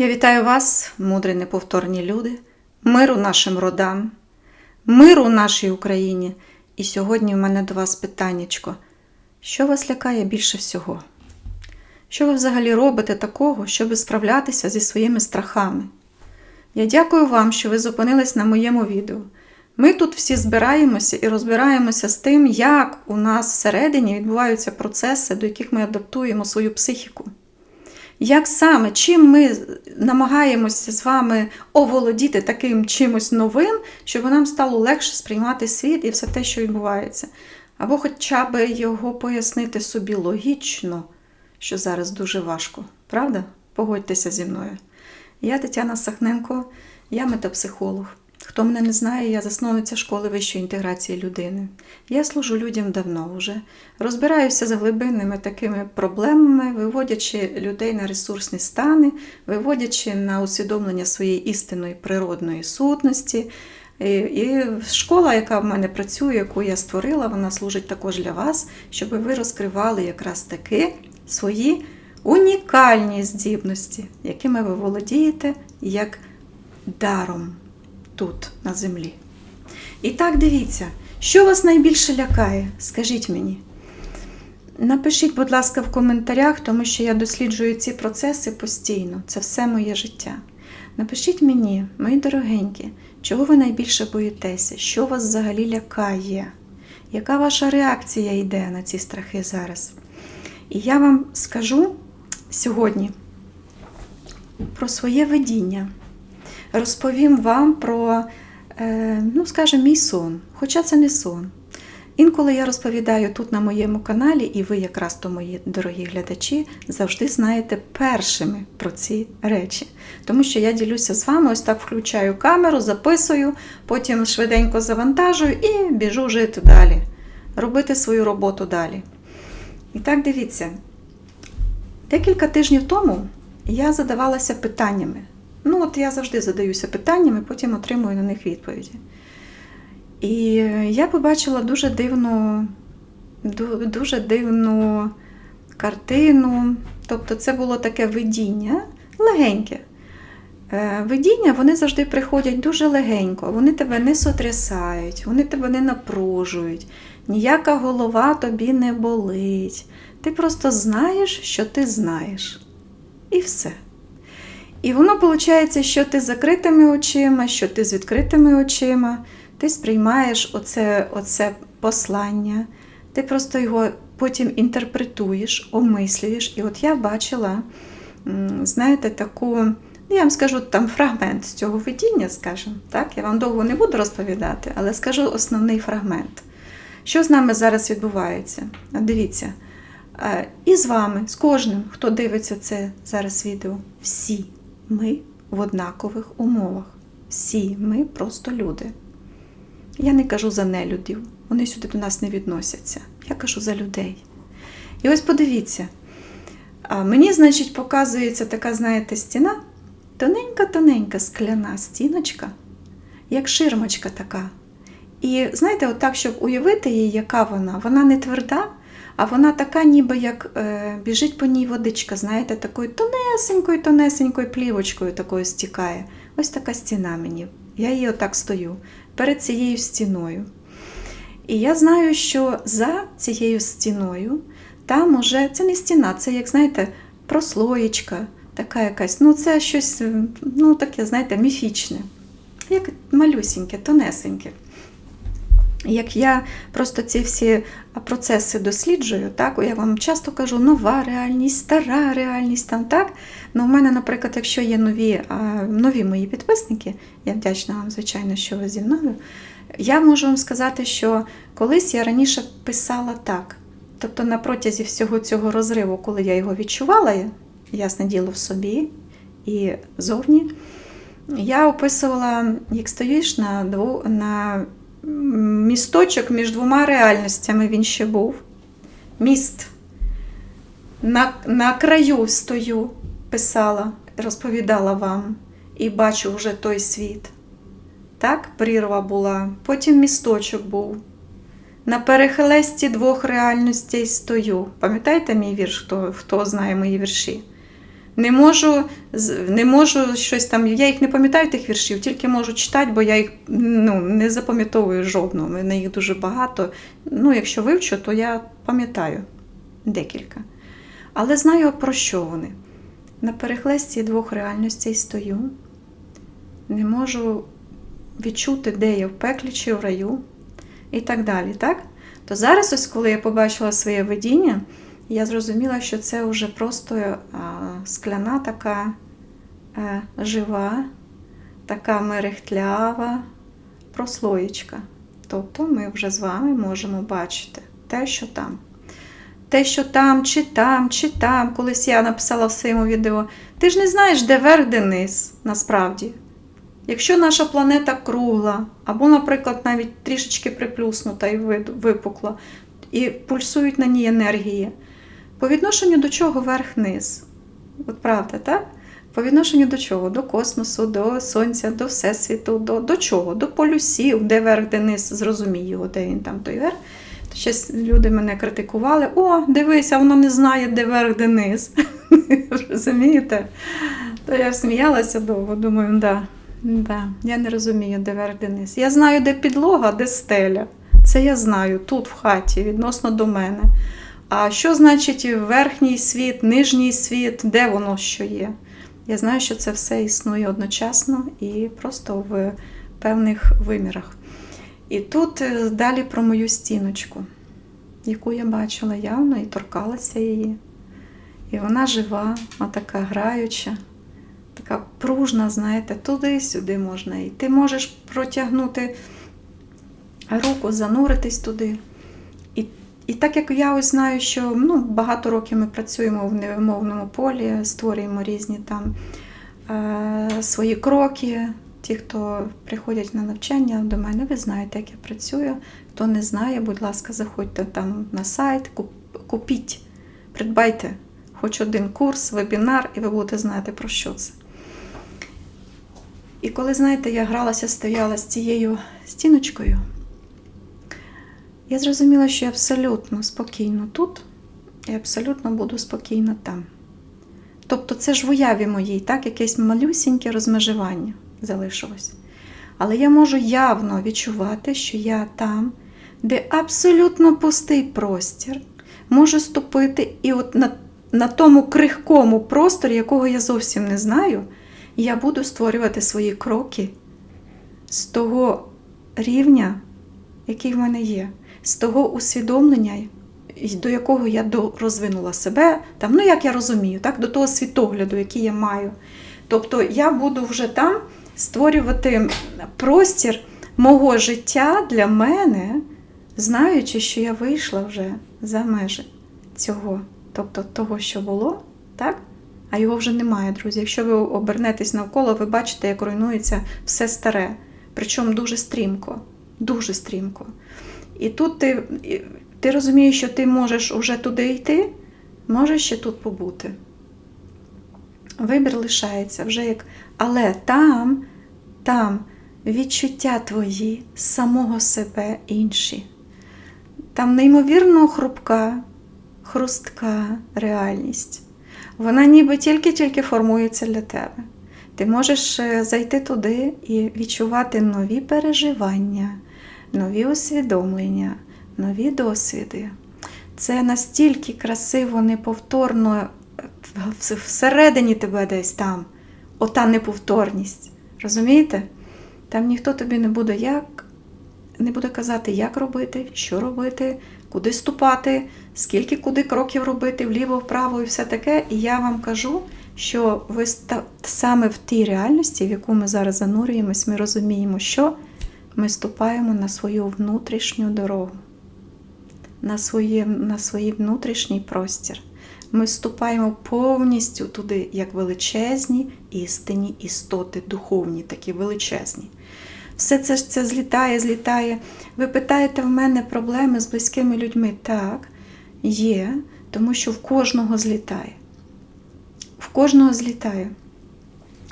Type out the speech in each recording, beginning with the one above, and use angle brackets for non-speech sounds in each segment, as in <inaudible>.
Я вітаю вас, мудрі неповторні люди, миру нашим родам, миру нашій Україні. І сьогодні в мене до вас питаннячко. Що вас лякає більше всього? Що ви взагалі робите такого, щоб справлятися зі своїми страхами? Я дякую вам, що ви зупинились на моєму відео. Ми тут всі збираємося і розбираємося з тим, як у нас всередині відбуваються процеси, до яких ми адаптуємо свою психіку. Як саме, чим ми намагаємося з вами оволодіти таким чимось новим, щоб нам стало легше сприймати світ і все те, що відбувається. Або хоча б його пояснити собі логічно, що зараз дуже важко. Правда? Погодьтеся зі мною. Я Тетяна Сахненко, я метапсихолог. Хто мене не знає, я засновниця школи вищої інтеграції людини. Я служу людям давно вже, розбираюся з глибинними такими проблемами, виводячи людей на ресурсні стани, виводячи на усвідомлення своєї істинної природної сутності. І, школа, яка в мене працює, яку я створила, вона служить також для вас, щоб ви розкривали якраз таки свої унікальні здібності, якими ви володієте як даром тут, на землі. І так дивіться, що вас найбільше лякає? Скажіть мені. Напишіть, будь ласка, в коментарях, тому що я досліджую ці процеси постійно. Це все моє життя. Напишіть мені, мої дорогенькі, чого ви найбільше боїтеся, що вас взагалі лякає? Яка ваша реакція йде на ці страхи зараз? І я вам скажу сьогодні про своє видіння. Розповім вам про, е, ну, скажімо, мій сон. Хоча це не сон. Інколи я розповідаю тут на моєму каналі, і ви, якраз то мої дорогі глядачі, завжди знаєте першими про ці речі. Тому що я ділюся з вами, ось так включаю камеру, записую, потім швиденько завантажую і біжу жити далі, робити свою роботу далі. І так дивіться, декілька тижнів тому я задавалася питаннями. Ну, от я завжди задаюся питаннями, потім отримую на них відповіді. І я побачила дуже дивну, дуже дивну картину. Тобто, це було таке видіння, легеньке. Е, Видіння вони завжди приходять дуже легенько, вони тебе не сотрясають, вони тебе не напружують, ніяка голова тобі не болить. Ти просто знаєш, що ти знаєш. І все. І воно виходить, що ти з закритими очима, що ти з відкритими очима, ти сприймаєш оце, оце послання, ти просто його потім інтерпретуєш, омислюєш. І от я бачила, знаєте, таку, ну, я вам скажу там фрагмент з цього видіння, скажімо, так? Я вам довго не буду розповідати, але скажу основний фрагмент. Що з нами зараз відбувається? Дивіться. Е, І з вами, з кожним, хто дивиться це зараз відео, всі ми в однакових умовах. Всі ми просто люди. Я не кажу за нелюдів, вони сюди до нас не відносяться. Я кажу за людей. І ось подивіться, мені, значить, показується така, знаєте, стіна, тоненька-тоненька скляна стіночка, як ширмочка така. І знаєте, от так, щоб уявити її, яка вона, вона не тверда, а вона така, ніби як е, біжить по ній водичка, знаєте, такою тонесенькою, тонесенькою плівочкою такою стікає. Ось така стіна мені. Я її отак стою перед цією стіною. І я знаю, що за цією стіною там уже це не стіна, це, як знаєте, прослоєчка, така якась. Ну, це щось, ну, таке, знаєте, міфічне, як малюсіньке, тонесеньке. Як я просто ці всі процеси досліджую, так, я вам часто кажу, нова реальність, стара реальність там, так? Ну, у мене, наприклад, якщо є нові, нові мої підписники, я вдячна вам, звичайно, що ви зі мною. Я можу вам сказати, що колись я раніше писала так. Тобто на протязі всього цього розриву, коли я його відчувала, ясне діло в собі і зовні, я описувала, як стоїш на, дву, на місточок між двома реальностями він ще був. Міст. На, на краю стою, писала, розповідала вам, і бачу вже той світ. Так, прірва була, потім місточок був. На перехресті двох реальностей стою. Пам'ятаєте мій вірш, хто, хто знає мої вірші? Не можу, не можу щось там. Я їх не пам'ятаю тих віршів, тільки можу читати, бо я їх ну, не запам'ятовую жодного. У мене їх дуже багато. Ну, якщо вивчу, то я пам'ятаю декілька. Але знаю, про що вони. На перехресті двох реальностей стою. Не можу відчути, де я в пеклі чи в раю, і так далі. Так? То зараз, ось коли я побачила своє видіння, я зрозуміла, що це вже просто а, скляна така е, жива, така мерехтлява прослоєчка. Тобто ми вже з вами можемо бачити те, що там. Те, що там, чи там, чи там. Колись я написала в своєму відео, ти ж не знаєш, де верх, де низ, насправді. Якщо наша планета кругла, або, наприклад, навіть трішечки приплюснута і випукла, і пульсують на ній енергії, по відношенню до чого верх-низ? От правда, так? По відношенню до чого? До космосу, до сонця, до всесвіту, до, до чого? До полюсів, де верх, де низ, зрозумій де він там той верх. То щось люди мене критикували: о, дивися, вона не знає, де верх, де низ. <laughs> Розумієте? То я сміялася довго, думаю, да, да, я не розумію, де верх, де низ. Я знаю, де підлога, де стеля. Це я знаю тут, в хаті, відносно до мене. А що значить верхній світ, нижній світ, де воно що є? Я знаю, що це все існує одночасно і просто в певних вимірах. І тут е, далі про мою стіночку, яку я бачила явно і торкалася її. І вона жива, а така граюча, така пружна, знаєте, туди-сюди можна. І ти можеш протягнути руку, зануритись туди. І, так як я ось знаю, що ну, багато років ми працюємо в невимовному полі, створюємо різні там е, свої кроки. Ті, хто приходять на навчання до мене, ви знаєте, як я працюю. Хто не знає, будь ласка, заходьте там на сайт, куп- купіть, придбайте хоч один курс, вебінар, і ви будете знати, про що це. І коли, знаєте, я гралася, стояла з цією стіночкою, я зрозуміла, що я абсолютно спокійно тут і абсолютно буду спокійно там. Тобто це ж в уяві моїй, так, якесь малюсіньке розмежування залишилось. Але я можу явно відчувати, що я там, де абсолютно пустий простір, можу ступити і от на, на тому крихкому просторі, якого я зовсім не знаю, я буду створювати свої кроки з того рівня, який в мене є, з того усвідомлення, до якого я розвинула себе, там, ну як я розумію, так, до того світогляду, який я маю. Тобто я буду вже там створювати простір мого життя для мене, знаючи, що я вийшла вже за межі цього, тобто того, що було, так? А його вже немає, друзі. Якщо ви обернетесь навколо, ви бачите, як руйнується все старе. Причому дуже стрімко. Дуже стрімко. І тут ти, ти розумієш, що ти можеш уже туди йти, можеш ще тут побути. Вибір лишається вже як. Але там, там відчуття твої, самого себе інші. Там неймовірно хрупка, хрустка реальність. Вона ніби тільки-тільки формується для тебе. Ти можеш е, зайти туди і відчувати нові переживання, нові усвідомлення, нові досвіди. Це настільки красиво, неповторно е, всередині тебе десь там, ота неповторність. Розумієте? Там ніхто тобі не буде як, не буде казати, як робити, що робити, куди ступати, скільки куди кроків робити, вліво, вправо і все таке. І я вам кажу, що ви саме в тій реальності, в яку ми зараз занурюємось, ми розуміємо, що ми ступаємо на свою внутрішню дорогу, на, своє, на свій внутрішній простір. Ми вступаємо повністю туди, як величезні істинні істоти, духовні, такі величезні. Все це ж це злітає, злітає. Ви питаєте в мене проблеми з близькими людьми? Так, є, тому що в кожного злітає. В кожного злітає.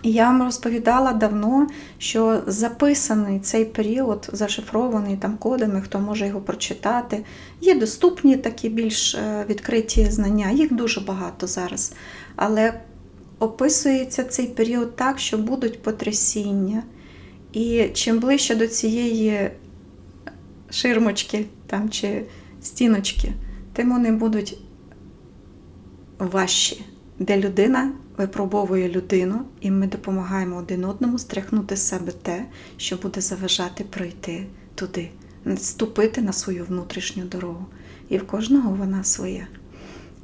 І я вам розповідала давно, що записаний цей період, зашифрований там кодами, хто може його прочитати. Є доступні такі більш е, відкриті знання, їх дуже багато зараз. Але описується цей період так, що будуть потрясіння. І чим ближче до цієї ширмочки там, чи стіночки, тим вони будуть важчі, де людина випробовує людину, і ми допомагаємо один одному стряхнути з себе те, що буде заважати пройти туди, ступити на свою внутрішню дорогу. І в кожного вона своя.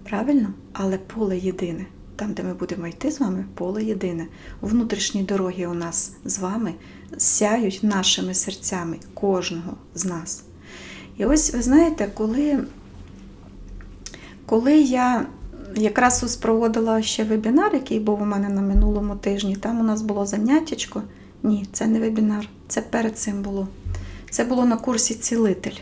Правильно? Але поле єдине. Там, де ми будемо йти з вами, поле єдине. Внутрішні дороги у нас з вами сяють нашими серцями кожного з нас. І ось ви знаєте, коли, коли я якраз ось проводила ще вебінар, який був у мене на минулому тижні, там у нас було заняттячко. Ні, це не вебінар, це перед цим було. Це було на курсі цілитель.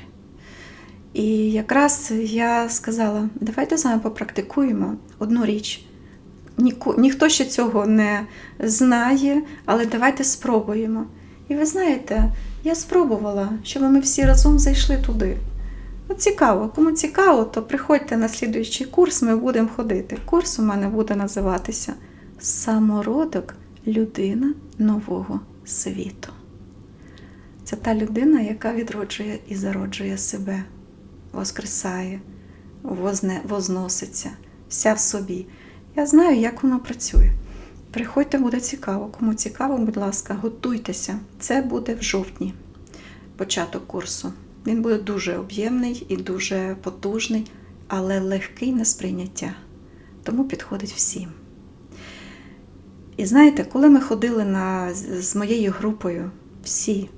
І якраз я сказала, давайте з вами попрактикуємо одну річ. Ніко, ніхто ще цього не знає, але давайте спробуємо. І ви знаєте, я спробувала, щоб ми всі разом зайшли туди. От цікаво, кому цікаво, то приходьте на слідуючий курс, ми будемо ходити. Курс у мене буде називатися Самородок людина нового світу. Це та людина, яка відроджує і зароджує себе, воскресає, возне, возноситься, вся в собі. Я знаю, як воно працює. Приходьте, буде цікаво. Кому цікаво, будь ласка, готуйтеся. Це буде в жовтні, початок курсу. Він буде дуже об'ємний і дуже потужний, але легкий на сприйняття. Тому підходить всім. І знаєте, коли ми ходили на, з моєю групою, всі,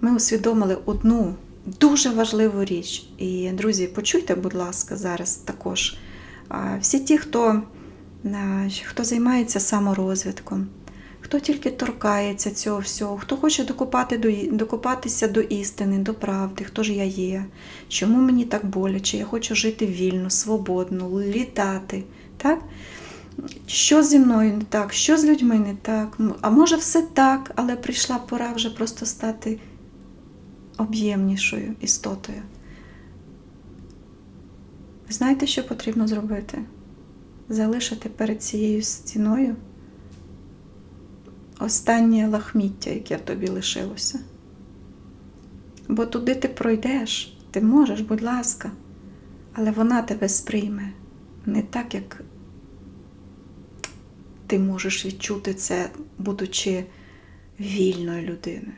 ми усвідомили одну дуже важливу річ. І, друзі, почуйте, будь ласка, зараз також. Всі ті, хто, хто займається саморозвитком, хто тільки торкається цього всього, хто хоче докупати до, докупатися до істини, до правди, хто ж я є, чому мені так боляче, я хочу жити вільно, свободно, літати. так? Що зі мною не так, що з людьми не так, а може все так, але прийшла пора вже просто стати об'ємнішою істотою. Знаєте, що потрібно зробити? Залишити перед цією стіною останнє лахміття, яке тобі лишилося. Бо туди ти пройдеш, ти можеш, будь ласка, але вона тебе сприйме не так, як ти можеш відчути це, будучи вільною людиною.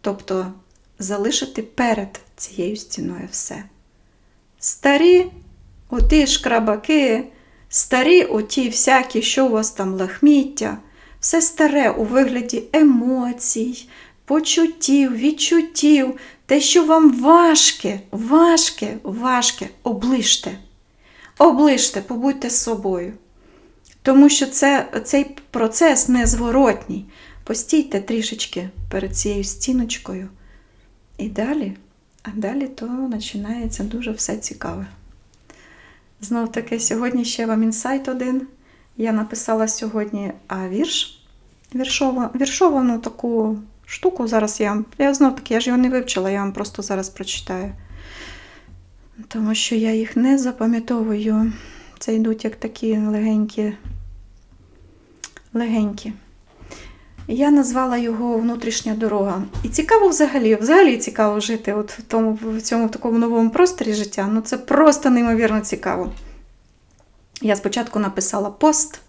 Тобто залишити перед цією стіною все. Старі оті шкрабаки, старі оті всякі, що у вас там лахміття, все старе у вигляді емоцій, почуттів, відчуттів, те, що вам важке, важке, важке, оближте. Оближте, побудьте з собою. Тому що це, цей процес незворотній. Постійте трішечки перед цією стіночкою. І далі, а далі то починається дуже все цікаве. Знов таки, сьогодні ще вам інсайт один. Я написала сьогодні вірш віршова, віршовану таку штуку. Зараз я вам. Я знов таки, я ж його не вивчила, я вам просто зараз прочитаю. Тому що я їх не запам'ятовую. Це йдуть як такі легенькі, легенькі. Я назвала його внутрішня дорога. І цікаво взагалі, взагалі цікаво жити от в тому, в цьому в такому новому просторі життя. Ну це просто неймовірно цікаво. Я спочатку написала пост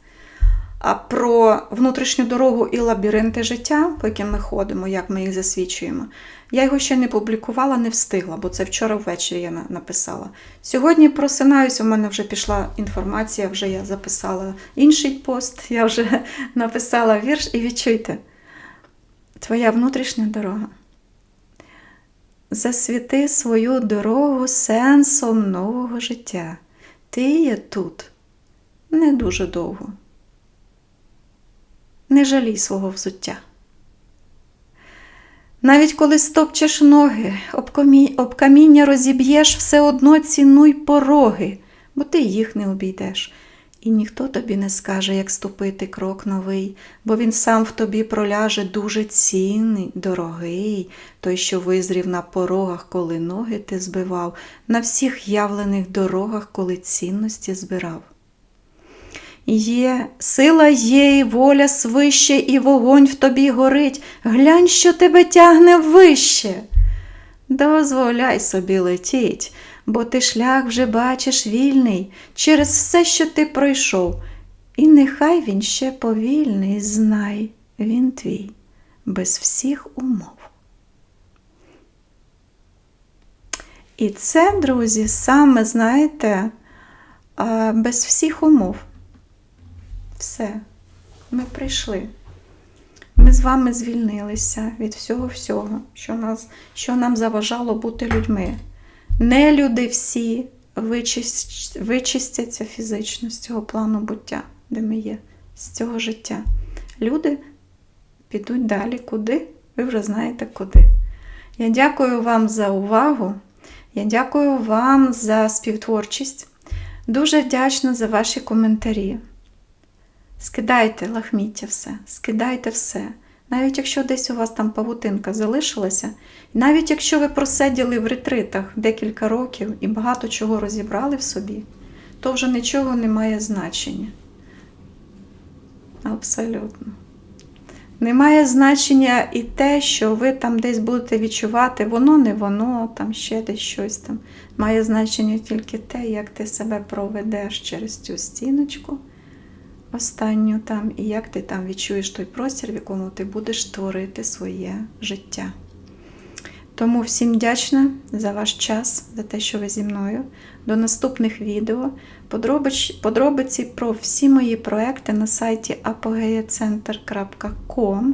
про внутрішню дорогу і лабіринти життя, по яким ми ходимо, як ми їх засвідчуємо. Я його ще не публікувала, не встигла, бо це вчора ввечері я написала. Сьогодні просинаюсь, у мене вже пішла інформація, вже я записала інший пост, я вже <laughs> написала вірш і відчуйте, твоя внутрішня дорога. Засвіти свою дорогу сенсом нового життя. Ти є тут не дуже довго. Не жалій свого взуття. Навіть коли стопчеш ноги, об каміння розіб'єш, все одно цінуй пороги, бо ти їх не обійдеш. І ніхто тобі не скаже, як ступити крок новий, бо він сам в тобі проляже дуже цінний, дорогий, той, що визрів на порогах, коли ноги ти збивав, на всіх явлених дорогах, коли цінності збирав. Є, сила є, і воля свище, і вогонь в тобі горить. Глянь, що тебе тягне вище. Дозволяй собі летіть, бо ти шлях вже бачиш вільний через все, що ти пройшов. І нехай він ще повільний, знай, він твій, без всіх умов. І це, друзі, саме, знаєте, без всіх умов. Все, ми прийшли. Ми з вами звільнилися від всього всього, що, нас, що нам заважало бути людьми. Не люди всі вичист, вичистяться фізично з цього плану буття, де ми є, з цього життя. Люди підуть далі, куди? Ви вже знаєте куди. Я дякую вам за увагу. Я дякую вам за співтворчість. Дуже вдячна за ваші коментарі. Скидайте лахміття все, скидайте все. Навіть якщо десь у вас там павутинка залишилася, навіть якщо ви просиділи в ретритах декілька років і багато чого розібрали в собі, то вже нічого не має значення. Абсолютно. Не має значення і те, що ви там десь будете відчувати, воно не воно, там ще десь щось там. Має значення тільки те, як ти себе проведеш через цю стіночку останню там, і як ти там відчуєш той простір, в якому ти будеш творити своє життя. Тому всім вдячна за ваш час, за те, що ви зі мною. До наступних відео. Подробиці про всі мої проекти на сайті apogeacenter.com.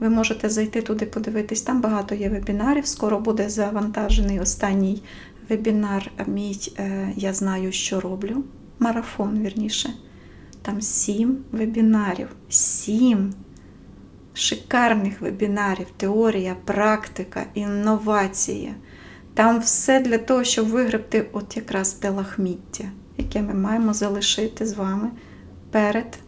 Ви можете зайти туди, подивитись. Там багато є вебінарів. Скоро буде завантажений останній вебінар. Мій е, Я знаю, що роблю. Марафон, вірніше. Там сім вебінарів. Сім шикарних вебінарів, теорія, практика, інновація. Там все для того, щоб вигребти от якраз те лахміття, яке ми маємо залишити з вами перед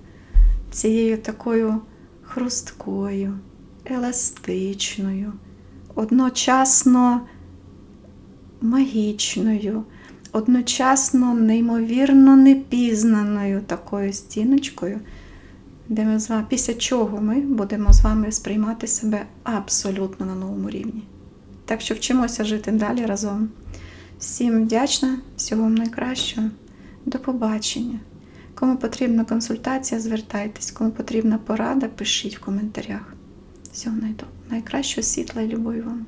цією такою хрусткою, еластичною, одночасно магічною, одночасно неймовірно непізнаною такою стіночкою, де ми з вами, після чого ми будемо з вами сприймати себе абсолютно на новому рівні. Так що вчимося жити далі разом. Всім вдячна, всього вам найкращого. До побачення. Кому потрібна консультація, звертайтесь, кому потрібна порада, пишіть в коментарях. Всього найкращого світла і любові вам.